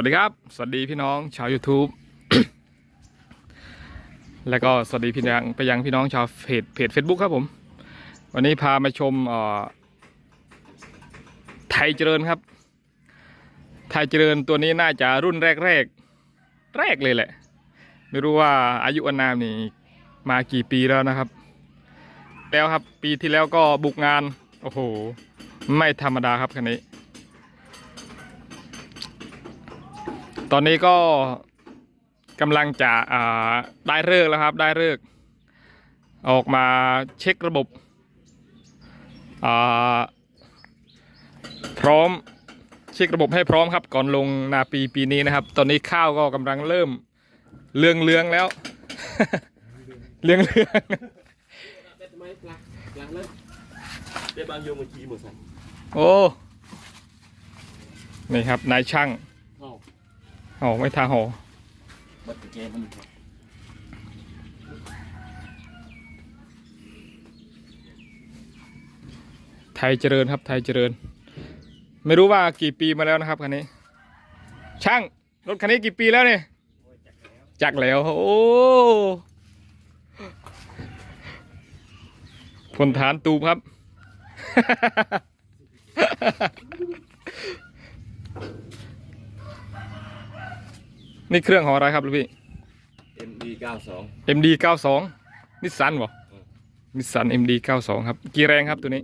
วัสดีครับ สวัสดีพี่น้องชาว YouTube แล้วก็สวัสดีพี่ยังไปยังพี่น้องชาวเพจเพจ Facebook ครับผม วันนี้พามาชมอ่อไทยเจริญครับ ไทยเจริญตัวนี้น่าจะรุ่นแรกแรกแรกเลยแหละ ไม่รู้ว่าอายุอนามนี่มากี่ปีแล้วนะครับ แล้วครับปีที่แล้วก็บุกงาน โอ้โห ไม่ธรรมดาครับคันนี้ ตอนนี้ก็กำลังจะอ่าได้เลิกษ์แล้วครับได้เลิกษ์ออกมาเช็คระบบอ่าพร้อมเช็คระบบให้พร้อมครับ ก่อนลงนาปีปีนี้นะครับ ตอนนี้ข้าวก็กำลังเริ่มเลืองเลืองๆแล้วเลืองเลืองเด็ดไหมปลาปลาเลยเด็ดบางโยมมาขี้หมดสันๆโอ้นี่ครับนายช่างเอ้า โอ้ไม่ทาหอบัดตะแกมันไทยเจริญครับ ไทยเจริญ ไม่รู้ว่ากี่ปีมาแล้วนะครับคันนี้ ช่างรถคันนี้กี่ปีแล้วเนี่ยจักแล้วโอ้พลฐานตูมครับ นี่เครื่องของอะไรครับลูกพี่เอ็มดีเก้าสอง MD 92นิสสันบ่อืมนิสสัน MD 92ครับ กี่แรงครับตัวนี้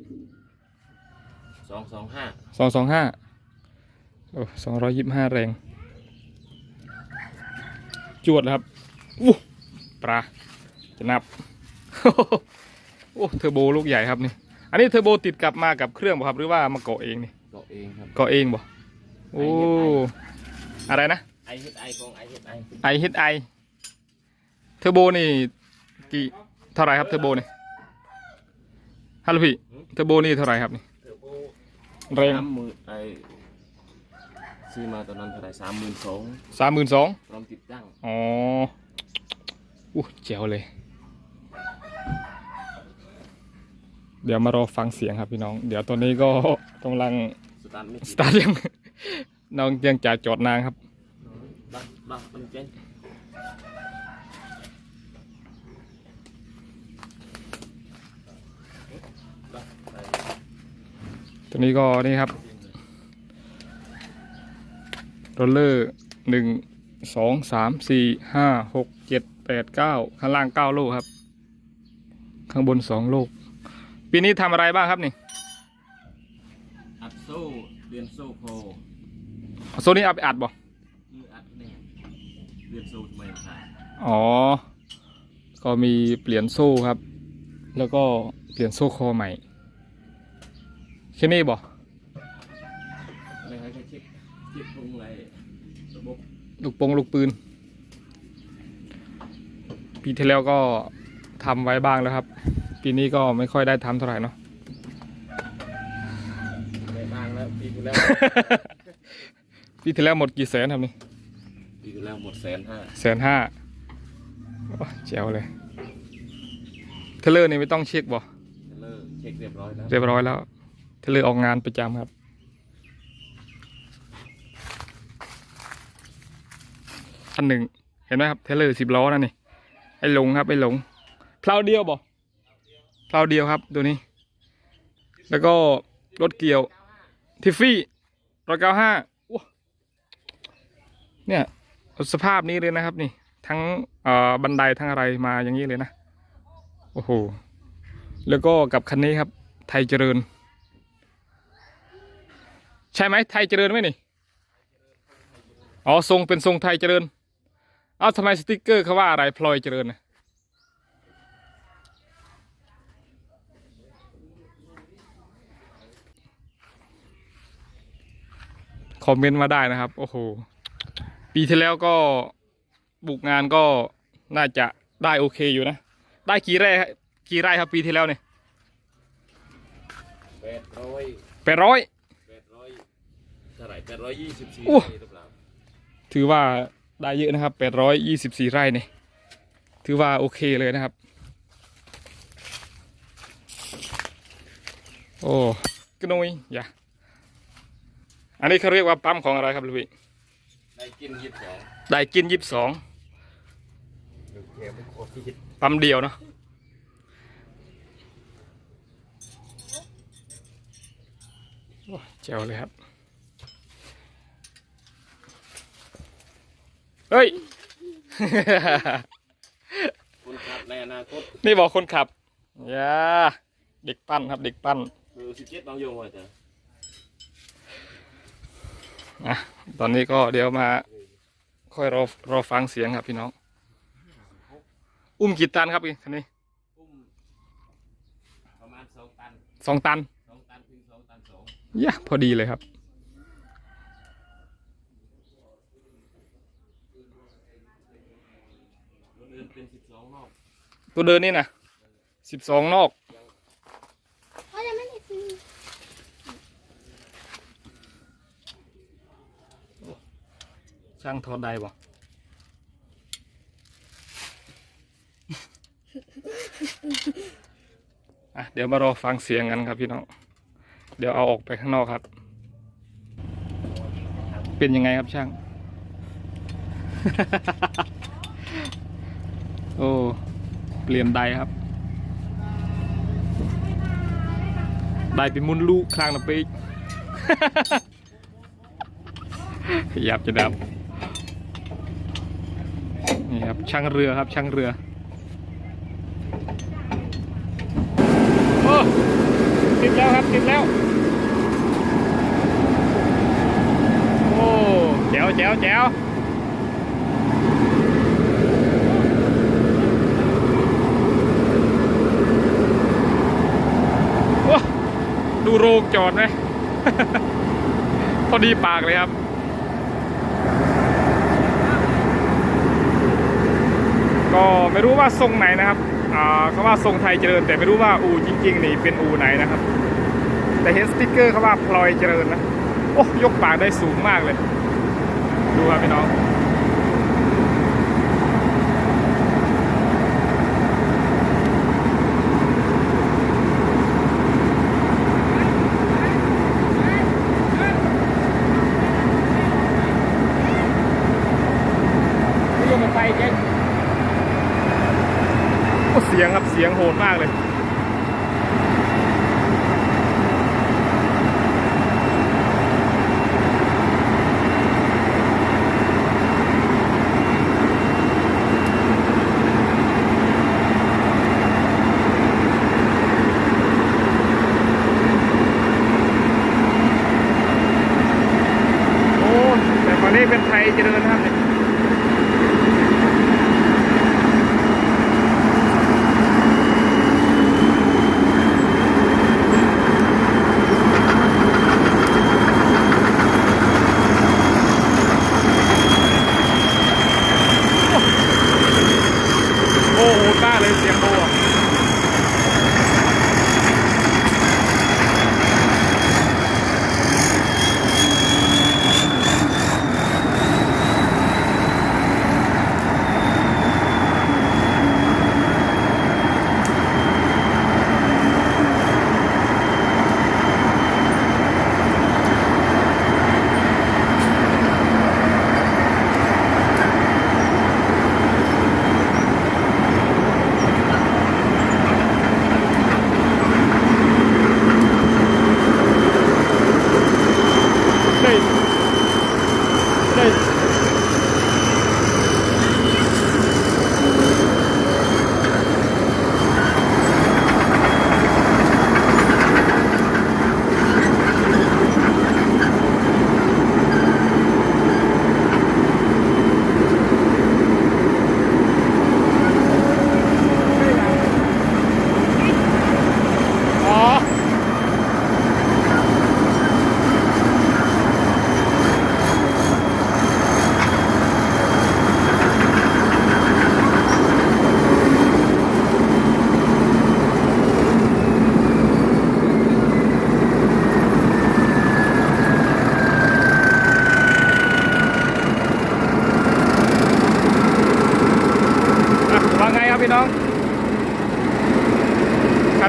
สองสองห้าสองสองห้าโอ้สองร้อยยี่สิบห้าแรง จวดแล้วครับอู้ปลาจะนับ โอ้เทอร์โบลูกใหญ่ครับนี่ อันนี้เทอร์โบติดกลับมากับเครื่องบ่ครับหรือว่ามาเกาะเองนี่ เกาะเองครับ เกาะเองบ่ โอ้ อะไรนะไอ เฮดไอของไอเฮดไอไอเฮดไอเทอร์โบนี่กี่เท่าไหรครับเทอร์โบนี่ฮัลโหลพี่เทอร์โบนี่เท่าไหรครับนี่เทอร์โบแรงสามหมื่นไอซื้อมาตอนนั้นเท่าไหร่สามหมื่นสองสามหมื่นสองพร้อมติดตั้งอ๋ออู้เจ๋วเลย เดี๋ยวมารอฟังเสียงครับพี่น้อง เดี๋ยวตอนนี้ก็กำลังสตาร์ทไม่สติดตาร์ทยังน้องยังจะจอดนางครับ บักบักมันเจ๊งบักไปตัวนี้ก็นี่ครับโรลเลอร์หนึ่งสองสามสี่ห้าหกเจ็ดแปดเก้าข้างล่างเก้าลูกครับ ข้างบนสองลูก ปีนี้ทำอะไรบ้างครับนี่อัดโซ่เรียนโซ่โคโซนี่เอาไปอัดบ่มืออัดเนี่ย เรียนโซ่ทำไมมันขาดอ๋อ ก็มีเปลี่ยนโซ่ครับ แล้วก็เปลี่ยนโซ่คอใหม่แค่นี้บ่ไม่ให้ใครเช็คเช็คตรงไรระบบลูกโปงลูกปืน ปีที่แล้วก็ทำไว้บ้างแล้วครับ ปีนี้ก็ไม่ค่อยได้ทำเท่าไหร่เนาะ ไม่บ้างแล้วปีที่แล้ว ปีที่แล้วหมดกี่แสนครับนี่ ปีที่แล้วหมดแสนห้าแสนห้าแจ๋วเลยเทเลอร์นี่ไม่ต้องเช็คบ่เลิกเช็คเรียบร้อยแล้วเรียบร้อยแล้วเทเลอร์ออกงานประจำครับอันหนึ่งเห็นไหมครับเทเลอร์สิบล้อนั่นนี่ไอ้หลงครับไอ้หลงเพลาเดียวบ่เพลาเดียวครับตัวนี้ แล้วก็รถเกี่ยวทิฟฟี่ร้อยเก้าห้าเนี่ย สภาพนี้เลยนะครับ นี่ ทั้งบันไดทั้งอะไรมาอย่างนี้เลยนะ โอ้โห แล้วก็กับคันนี้ครับ ไทยเจริญ ใช่ไหมไทยเจริญไหมนี่ อ๋อทรงเป็นทรงไทยเจริญ เอ้าทำไมสติกเกอร์เขาว่าอะไรพลอยเจริญนะคอมเมนต์มาได้นะครับ โอ้โห ปีที่แล้วก็บุกงานก็น่าจะได้โอเคอยู่นะ ได้กี่ไร่ครับกี่ไร่ครับปีที่แล้วเนี่ยแปดร้อยแปดร้อยแปดร้อยเท่าไหร่แปดร้อยยี่สิบสี่โอ้หรือเปล่าถือว่าได้เยอะนะครับแปดร้อยยี่สิบสี่ไร่เนี่ยถือว่าโอเคเลยนะครับ โอ้กระนุยอย่าอันนี้เขาเรียกว่าปั๊มของอะไรครับลูกพี่ ได้กินยี่สิบสองได้กินยี่สิบสองดูเทปโคตรฮิตปั๊มเดียวเนาะโอ้เจ๋วเลยครับ เฮ้ยคุณครับในอนาคตนี่บอกคนขับยาเด็กปั้นครับ เด็กปั้นเบอร์สิบเจ็ดบางโยงว่าจะ อะตอนนี้ก็เดี๋ยวมาค่อยรอรอฟังเสียงครับพี่น้อง อุ้มกี่ตันครับคันนี้อุ้มประมาณสองตันสองตันสองตันถึงสองตันสองยะพอดีเลยครับรถอื่นเป็นสิบสองนอกตัวเดินนี่นะสิบสองนอก เขายังไม่ได้ซื้อ ช่างทอดได้บ่อะเดี๋ยวมารอฟังเสียงกันครับพี่น้อง เดี๋ยวเอาออกไปข้างนอกครับ เป็นยังไงครับช่าง โอ้เปลี่ยนไดครับ ไดเป็นมุนลูกคลางนะปีกหยับจะดับ ครับช่างเรือครับช่างเรือโอ้ติดแล้วครับติดแล้วโอ้แจ๋วแจ๋วแจ๋วโอ้ดูโรงจอดไหมพอดีปากเลยครับ ก็ไม่รู้ว่าทรงไหนนะครับเขาว่าทรงไทยเจริญ แต่ไม่รู้ว่าอูจริง ๆ นี่เป็นอูไหนนะครับ แต่เห็นสติ๊กเกอร์เขาว่าพลอยเจริญนะโอ้ยกปากได้สูงมากเลย ดูครับพี่น้อง นี่ยังเป็นไฟเจ๊โอ้เสียงครับเสียงโหดมากเลย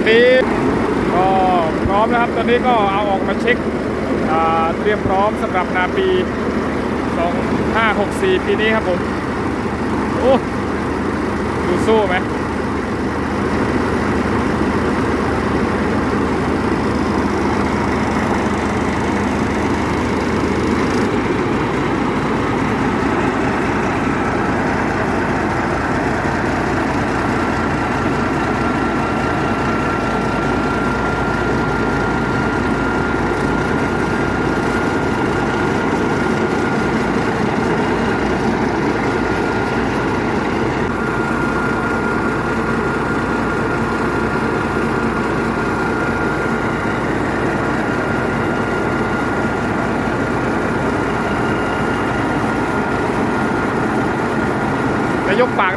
นี้ก็พร้อมนะครับ ตอนนี้ก็เอาออกมาเช็คเตรียมพร้อมสำหรับนาปีสองห้าหกสี่ปีนี้ครับผม โอ้ดูสู้ไหม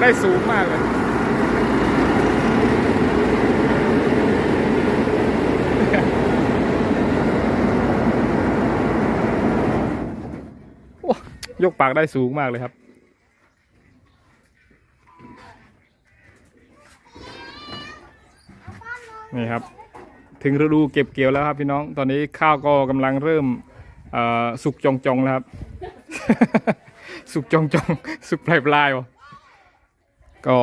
ได้สูงมากเลยโยกปากได้สูงมากเลยครับ นี่ครับ ถึงฤดูเก็บเกี่ยวแล้วครับพี่น้อง ตอนนี้ข้าวก็กำลังเริ่มสุกจองจองแล้วครับ สุกจองจองสุกปลายปลายวะ ก็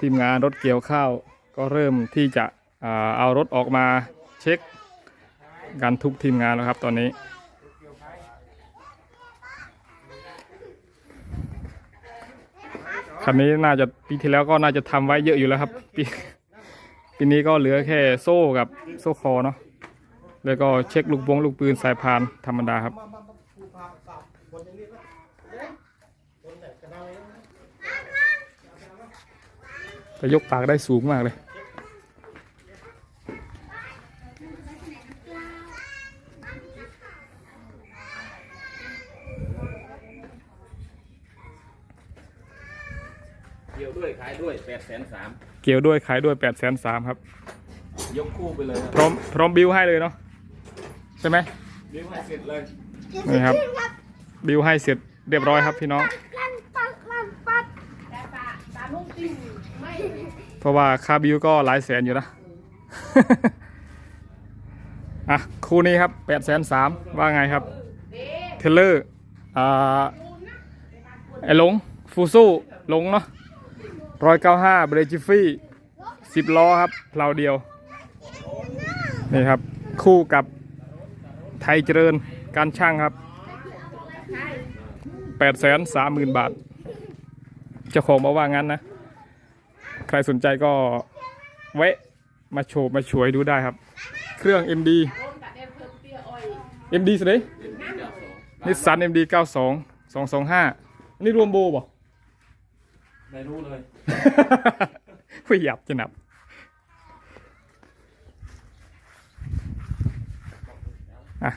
ทีมงานรถเกี่ยวข้าวก็เริ่มที่จะเอารถออกมาเช็คกันทุกทีมงานแล้วครับตอนนี้ คันนี้น่าจะปีที่แล้วก็น่าจะทำไว้เยอะอยู่แล้วครับ ปีปีนี้ก็เหลือแค่โซ่กับโซ่คอเนาะแล้วก็เช็คลูกบงลูกปืนสายพานธรรมดาครับ แต่ยกปากได้สูงมากเลย เกี่ยวด้วยขายด้วยแปดแสนสามเกี่ยวด้วยขายด้วย8ปดแสนสามครับ ยกคู่ไปเลยครับพร้อมพร้อมบิวให้เลยเนาะใช่ไหมนิ้วให้เสร็จเลยนี่ครับ บิวให้เสร็จเรียบร้อยครับพี่น้อง ลั่นปัดลั่นปัด เพ ราะว่าค่าบิวก็หลายแสนอยู่นะ อะ คู่นี้ครับ8ปดแสนสามว่าไงครับ เทเลอร์ อ่า ไอ้หลง ฟูซูหลงเนาะร้อยเก้าห้าเบรจิฟี่สิบล้อครับเพลาเดียว นี่ครับ คู่กับไทยเจริญการช่างครับแปดแสนสามหมื่นบาท เจ้าของบอกว่างั้นนะ ใครสนใจก็แวะมาโชว์มาช่วยดูได้ครับ เครื่อง MD MD สิเด้นิสสัน MD 92 225 นี่รวมโบบ่ไม่รู้เลยผู้หยับจะนับอะ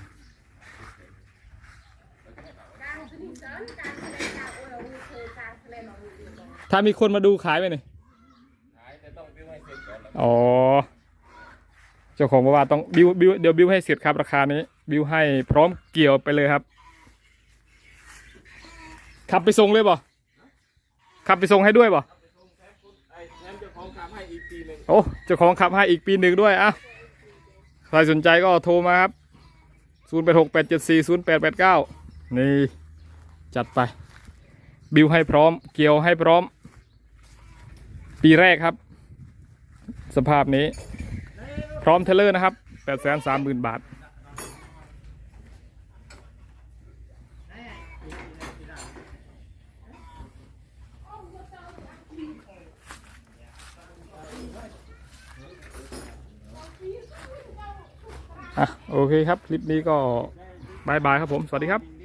ถ้ามีคนมาดูขายไหมเนี่ย ขายแต่ต้องบิ้ว ให้เสร็จก่อนแล้วอ๋อ เจ้าของบอกว่าต้องบิวบิวเดี๋ยวบิวให้เสร็จครับราคานี้ บิวให้พร้อมเกี่ยวไปเลยครับ ขับไปส่งเลยบ่ขับไปส่งให้ด้วยบ่ไอ้งั้นเจ้าของทำให้อีกทีหนึ่งโอ้เจ้าของขับให้อีกปีหนึ่งด้วยอะใครสนใจก็โทรมาครับ0 8 6 8 7 4 0 8 8 9 นี่ จัดไป บิวให้พร้อม เกี่ยวให้พร้อม ปีแรกครับ สภาพนี้ พร้อมเทเลอร์นะครับ8 3 0 0 0 0บาท อะ โอเคครับ คลิปนี้ก็บายบายครับผม สวัสดีครับ